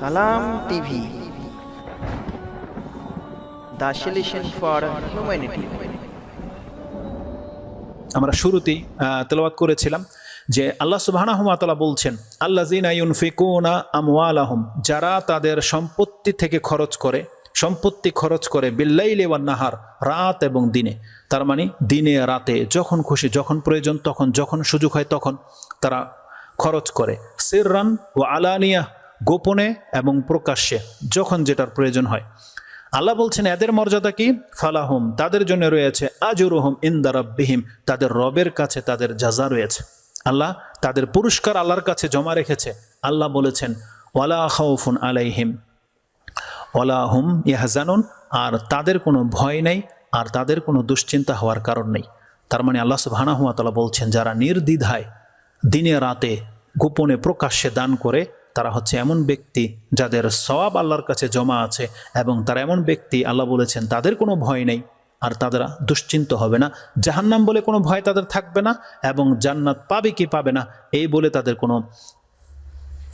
সালাম TV. For humanity. আমরা শুরুতেই তেলাওয়াত করেছিলাম যে আল্লাহ সুবাহানাহমাতালা বলছেন আল্লাহ জিনাইনফিকুনা আমওয়ালাহুম যারা তাদের সম্পত্তি থেকে খরচ করে, সম্পত্তি খরচ করে বিল্লাইলে ওয়ান নাহার, রাত এবং দিনে। তার মানে দিনে, রাতে, যখন খুশি, যখন প্রয়োজন, তখন, যখন সুযোগ হয়, তখন তারা খরচ করে। সিররান ও আলানিয়া গোপনে এবং প্রকাশ্যে, যখন যেটার প্রয়োজন হয়। আল্লাহ বলছেন, এদের মর্যাদা কি? ফালাহুম, তাদের জন্য রয়েছে আজুরুহম ইন্দারাব্বিহিম তাদের রবের কাছে তাদের যাজা রয়েছে। আল্লাহ তাদের পুরস্কার আল্লাহর কাছে জমা রেখেছে। আল্লাহ বলেছেন, ওয়ালা খাউফুন আলাইহিম, ওয়ালা হুম ইয়াহজানুন, আর তাদের কোনো ভয় নেই, আর তাদের কোনো দুশ্চিন্তা হওয়ার কারণ নেই। তার মানে আল্লাহ সুবহানাহুয়াতালা বলছেন, যারা নির্দ্বিধায় দিনে রাতে গোপনে প্রকাশ্যে দান করে তারা হচ্ছে এমন ব্যক্তি যাদের সওয়াব আল্লাহর কাছে জমা আছে এবং তারা এমন ব্যক্তি, আল্লাহ বলেছেন, তাদের কোনো ভয় নেই আর তারা দুশ্চিন্ত হবে না। জাহান্নাম বলে কোনো ভয় তাদের থাকবে না এবং জান্নাত পাবে কি পাবে না, এই বলে তাদের কোনো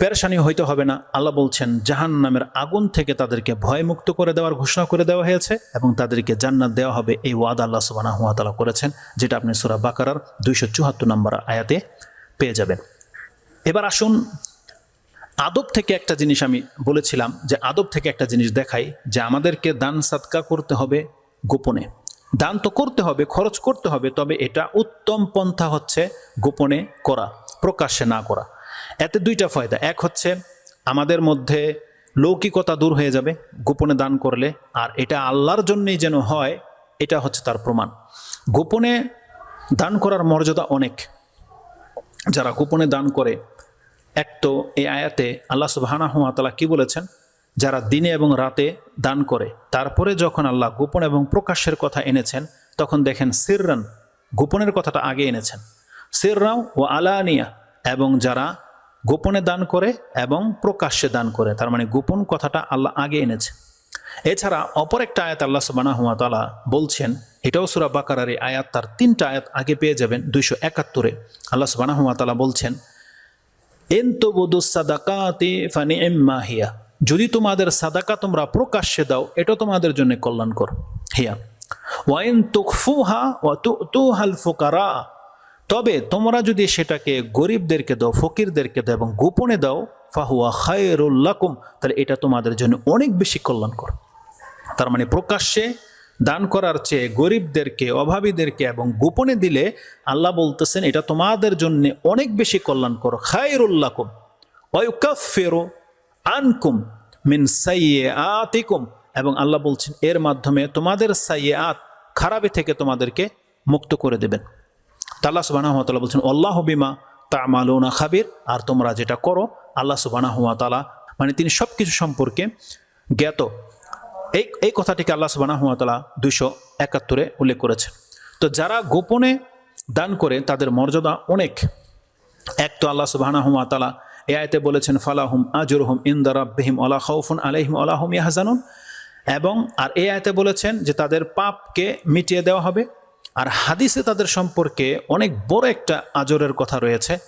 পেরেশানি হইতে হবে না। আল্লাহ বলছেন জাহান নামের আগুন থেকে তাদেরকে ভয়মুক্ত করে দেওয়ার ঘোষণা করে দেওয়া হয়েছে এবং তাদেরকে জান্নাত দেওয়া হবে এই ওয়াদ আল্লাহ সুবাহ হুয়াতালা করেছেন, যেটা আপনি সুরা বাকারার দুইশো চুয়াত্তর নম্বর আয়াতে পেয়ে যাবেন। এবার আসুন আদব থেকে একটা জিনিস আমি বলেছিলাম যে আদব থেকে একটা জিনিস দেখাই যে আমাদেরকে দান সাদকা করতে হবে গোপনে। দান তো করতে হবে, খরচ করতে হবে, তবে এটা উত্তম পন্থা হচ্ছে গোপনে করা, প্রকাশ্যে না করা। এতে দুইটা ফায়দা। এক হচ্ছে আমাদের মধ্যে লৌকিকতা দূর হয়ে যাবে গোপনে দান করলে, আর এটা আল্লাহর জন্যই যেন হয়, এটা হচ্ছে তার প্রমাণ। গোপনে দান করার মর্যাদা অনেক। যারা গোপনে দান করে এক তো এই আয়াতে আল্লাহ সুবাহানা হুয়াতালা কি বলেছেন? যারা দিনে এবং রাতে দান করে, তারপরে যখন আল্লাহ গোপন এবং প্রকাশ্যের কথা এনেছেন, তখন দেখেন সিররান, গোপনের কথাটা আগে এনেছেন। সিররাও ও আলানিয়া, এবং যারা গোপনে দান করে এবং প্রকাশ্যে দান করে, তার মানে গোপন কথাটা আল্লাহ আগে এনেছে এছাড়া অপর একটা আয়াত আল্লাহ সুবানা হুয়াতালা বলছেন, এটাও সুরা বাকারার আয়াত, তার তিনটা আয়াত আগে পেয়ে যাবেন, দুইশো একাত্তরে। আল্লাহ সুবানা বলছেন এন্তবুদুসাদাকাতি ফানি এম্মাহিয়া যদি তোমাদের সাদাকা তোমরা প্রকাশ্যে দাও, এটা তোমাদের জন্য কল্যাণকর। হিয়া। ওয়াইন তুকফুহা ওয়া তুহাল ফুকারা। তবে তোমরা যদি সেটাকে গরিবদেরকে দাও, ফকিরদেরকে দাও এবং গোপনে দাও, ফাহুয়া খায়রুল্লাকুম তাহলে এটা তোমাদের জন্য অনেক বেশি কল্যাণকর। তার মানে প্রকাশ্যে দান করার চেয়ে গরিবদেরকে, অভাবীদেরকে এবং গোপনে দিলে আল্লাহ বলতেছেন, এটা তোমাদের জন্য অনেক বেশি কল্যাণকর। খায়রুল্লাকুম, ওয়ুকাফেরো আনকুম মিন সাইয়ে আতিকুম এবং আল্লাহ বলছেন, এর মাধ্যমে তোমাদের সাইয়ে আত খারাপি থেকে তোমাদেরকে মুক্ত করে দেবেন। তাল্লা সুবাহ বলছেন, আল্লাহ বিমা তা মালুনা খাবির। আর তোমরা যেটা করো, আল্লাহ সুবাহ তালা মানে তিনি সব কিছু সম্পর্কে জ্ঞাত। এই এই কথাটিকে আল্লাহ সুবাহ তালা দুইশো একাত্তরে উল্লেখ করেছেন তো যারা গোপনে দান করে, তাদের মর্যাদা অনেক। এক তো আল্লাহ সুবাহ তালা এ আয়তে বলেছেন, ফালাহুম আজুর আজরহুম ইন্দারাব্বিহিম আলা খাউফুন আলাইহিম আলাহুম ইয়াহজানুন। এবং, আর এ আয়তে বলেছেন যে তাদের পাপকে মিটিয়ে দেওয়া হবে। আর হাদিসে তাদের সম্পর্কে অনেক বড় একটা আজরের কথা রয়েছে।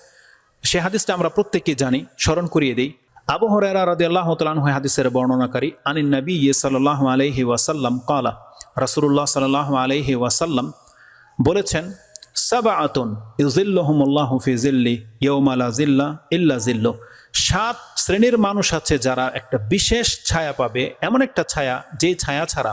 সে হাদিসটা আমরা প্রত্যেকেই জানি, স্মরণ করিয়ে দিই। আবু হরারা রাদি আল্লাহ তালাহ হাদিসের বর্ণনাকারী, আনিন নবী ইয়ে সাল্লাহ আলহি ওয়াসাল্লাম কালা রাসুল্লাহ সাল্লাহ আলহি ওয়াসাল্লাম বলেছেন সাবা আতুন ইউজিল্লাহমুল্লাহ ফিজিল্লি ইয়ৌমালা জিল্লা ইল্লা জিল্ল সাত শ্রেণির মানুষ আছে যারা একটা বিশেষ ছায়া পাবে, এমন একটা ছায়া, যে ছায়া ছাড়া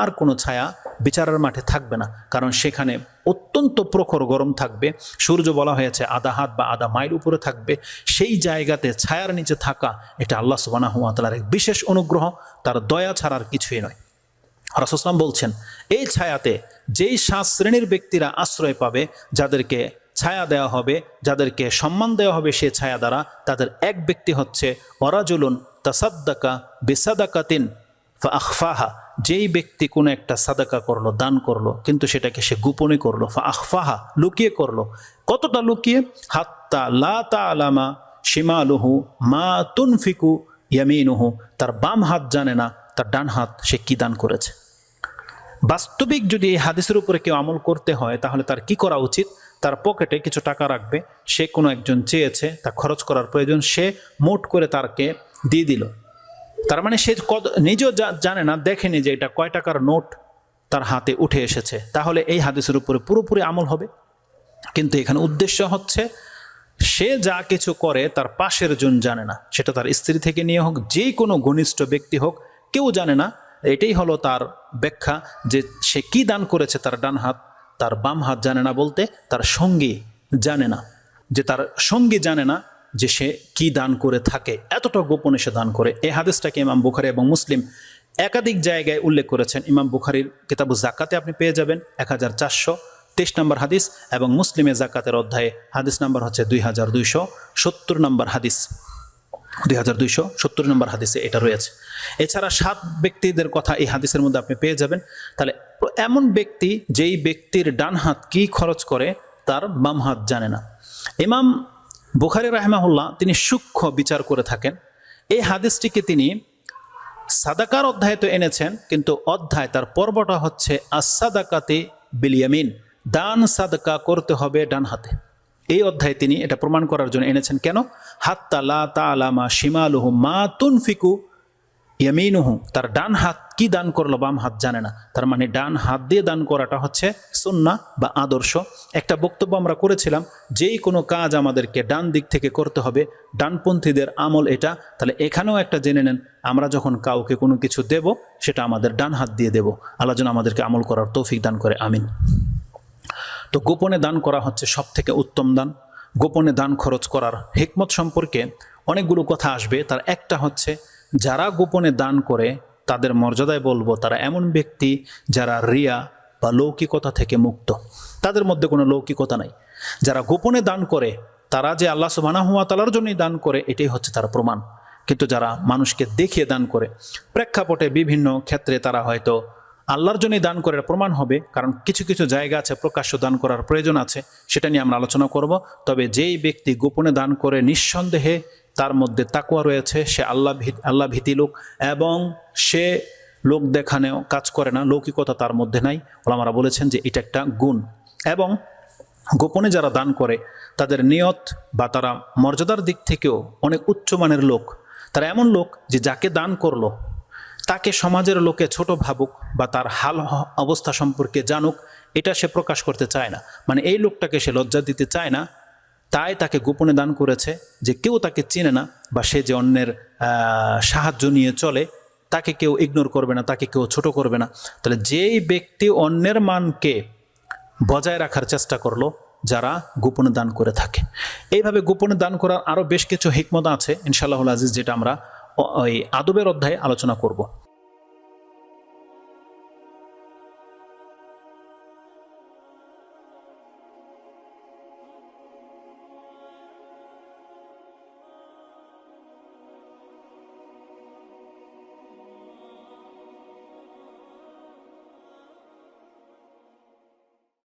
আর কোনো ছায়া বিচারের মাঠে থাকবে না। কারণ সেখানে অত্যন্ত প্রখর গরম থাকবে। সূর্য বলা হয়েছে আধা হাত বা আধা মাইল উপরে থাকবে। সেই জায়গাতে ছায়ার নিচে থাকা এটা আল্লাহ সুবানা হুয়াতালার এক বিশেষ অনুগ্রহ। তার দয়া ছাড়ার কিছুই নয়। রাসুসলাম বলছেন, এই ছায়াতে যেই সাত শ্রেণির ব্যক্তিরা আশ্রয় পাবে, যাদেরকে ছায়া দেওয়া হবে, যাদেরকে সম্মান দেওয়া হবে সে ছায়া দ্বারা, তাদের এক ব্যক্তি হচ্ছে অরাজুলুন তাসাদ্দাকা বেসাদাকাতিন আখফাহা যেই ব্যক্তি কোনো একটা সাদাকা করল, দান করল, কিন্তু সেটাকে সে গোপনে করল, ফা আখফাহা, লুকিয়ে করল। কতটা লুকিয়ে? হাত্তা লা তা আলামা সীমালুহু মা তুনফিকু ইয়ামিনুহু। তার বাম হাত জানে না, তার ডান হাত সে কি দান করেছে। বাস্তবিক যদি এই হাদিসের উপরে কেউ আমল করতে হয়, তাহলে তার কি করা উচিত? তার পকেটে কিছু টাকা রাখবে, সে কোনো একজন চেয়েছে, তা খরচ করার প্রয়োজন, সে মোট করে তারকে দিয়ে দিল। তার মানে সে নিজেও জানে না, দেখেনি যে এটা কয় টাকার নোট তার হাতে উঠে এসেছে। তাহলে এই হাদিসের উপরে পুরোপুরি আমল হবে। কিন্তু এখানে উদ্দেশ্য হচ্ছে, সে যা কিছু করে তার পাশের জন জানে না। সেটা তার স্ত্রী থেকে নিয়ে হোক যে কোনো ঘনিষ্ঠ ব্যক্তি হোক, কেউ জানে না। এটাই হলো তার ব্যাখ্যা যে সে কি দান করেছে তার ডান হাত, তার বাম হাত জানে না বলতে তার সঙ্গী জানে না। যে তার সঙ্গী জানে না যে সে কি দান করে থাকে, এতটা গোপনে সে দান করে। এই হাদিসটাকে ইমাম বুখারি এবং মুসলিম একাধিক জায়গায় উল্লেখ করেছেন। ইমাম বুখারির কিতাবু জাকাতে আপনি পেয়ে যাবেন, এক হাজার চারশো তেইশ নম্বর হাদিস এবং মুসলিমে জাকাতের অধ্যায়ে হাদিস নাম্বার হচ্ছে দুই হাজার দুইশো সত্তর নম্বর হাদিস। দুই হাজার দুইশো সত্তর নম্বর হাদিসে এটা রয়েছে। এছাড়া সাত ব্যক্তিদের কথা এই হাদিসের মধ্যে আপনি পেয়ে যাবেন। তাহলে এমন ব্যক্তি যেই ব্যক্তির ডান হাত কী খরচ করে, তার বাম হাত জানে না। ইমাম বুখারি রাহমাহুল্লাহ তিনি সূক্ষ্ম বিচার করে থাকেন। এই হাদিসটিকে তিনি সাদাকার অধ্যায় তো এনেছেন, কিন্তু অধ্যায় তার পর্বটা হচ্ছে আসাদাকাতে বিলিয়ামিন দান সাদকা করতে হবে ডান হাতে। এই অধ্যায়ে তিনি এটা প্রমাণ করার জন্য এনেছেন কেন? হাত্তা লা তালামা শিমালুহু মা তুনফিকু ইয়ামিনুহু। তার ডান হাত কি দান করল বাম হাত জানে না। তার মানে ডান হাত দিয়ে দান করাটা হচ্ছে সুন্না বা আদর্শ। একটা বক্তব্য আমরা করেছিলাম, যেই কোনো কাজ আমাদেরকে ডান দিক থেকে করতে হবে, ডানপন্থীদের আমল এটা। তাহলে এখানেও একটা জেনে নেন, আমরা যখন কাউকে কোনো কিছু দেব, সেটা আমাদের ডান হাত দিয়ে দেব। আল্লাহ যেন আমাদেরকে আমল করার তৌফিক দান করে, আমিন। তো গোপনে দান করা হচ্ছে সব থেকে উত্তম দান। গোপনে দান খরচ করার হিকমত সম্পর্কে অনেকগুলো কথা আসবে। তার একটা হচ্ছে যারা গোপনে দান করে, তাদের মর্যাদায় বলব, তারা এমন ব্যক্তি যারা রিয়া বা লৌকিকতা থেকে মুক্ত। তাদের মধ্যে কোনো লৌকিকতা নাই। যারা গোপনে দান করে, তারা যে আল্লাহ সুবানা হুয়া তালার জন্যই দান করে, এটাই হচ্ছে তার প্রমাণ। কিন্তু যারা মানুষকে দেখিয়ে দান করে, প্রেক্ষাপটে বিভিন্ন ক্ষেত্রে তারা হয়তো আল্লাহর জন্যই দান করে এটা প্রমাণ হবে, কারণ কিছু কিছু জায়গা আছে, প্রকাশ্য দান করার প্রয়োজন আছে, সেটা নিয়ে আমরা আলোচনা করব। তবে যেই ব্যক্তি গোপনে দান করে নিঃসন্দেহে তার মধ্যে তাকুয়া রয়েছে, সে আল্লাহ আল্লাহ ভীতি লোক এবং সে লোক দেখানেও কাজ করে না, লৌকিকতা তার মধ্যে নাই। ওলামারা বলেছেন যে এটা একটা গুণ। এবং গোপনে যারা দান করে, তাদের নিয়ত বা তারা মর্যাদার দিক থেকেও অনেক উচ্চমানের লোক। তারা এমন লোক যে যাকে দান করল, তাকে সমাজের লোকে ছোট ভাবুক বা তার হাল অবস্থা সম্পর্কে জানুক, এটা সে প্রকাশ করতে চায় না। মানে এই লোকটাকে সে লজ্জা দিতে চায় না তাই তাকে গোপনে দান করেছে যে কেউ তাকে চিনে না বা সে যে অন্যের সাহায্য নিয়ে চলে, তাকে কেউ ইগনোর করবে না, তাকে কেউ ছোট করবে না। তাহলে যেই ব্যক্তি অন্যের মানকে বজায় রাখার চেষ্টা করল, যারা গোপনে দান করে থাকে। এইভাবে গোপনে দান করার আরও বেশ কিছু হিকমত আছে ইনশাআল্লাহ আজিজ, যেটা আমরা ওই আদবের অধ্যায়ে আলোচনা করব।